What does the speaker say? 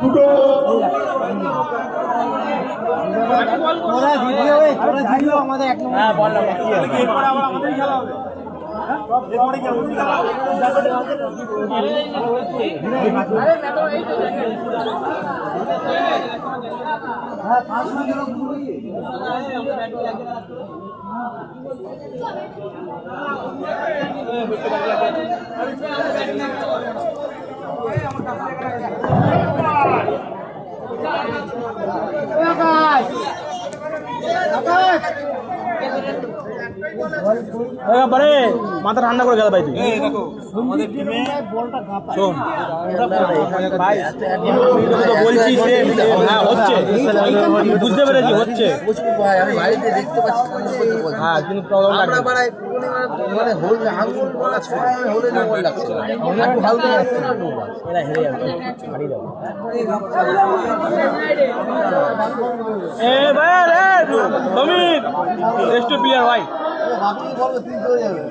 দুটো। তোরা জিতলেও আমাদের এক নম্বর হ্যাঁ বল এরপরে আবার আমাদেরই খেলা হবে। এরপরে কি আমাদেরই বারে মাথা ঠান্ডা করে গেল ভাই তুই শোন ভাই বলছি হ্যাঁ হচ্ছে বুঝতে পেরেছি হচ্ছে। হ্যাঁ কিন্তু প্রবলেম মানে হোল আঙুল বলা না নোংরা। এরা হেরে যাবে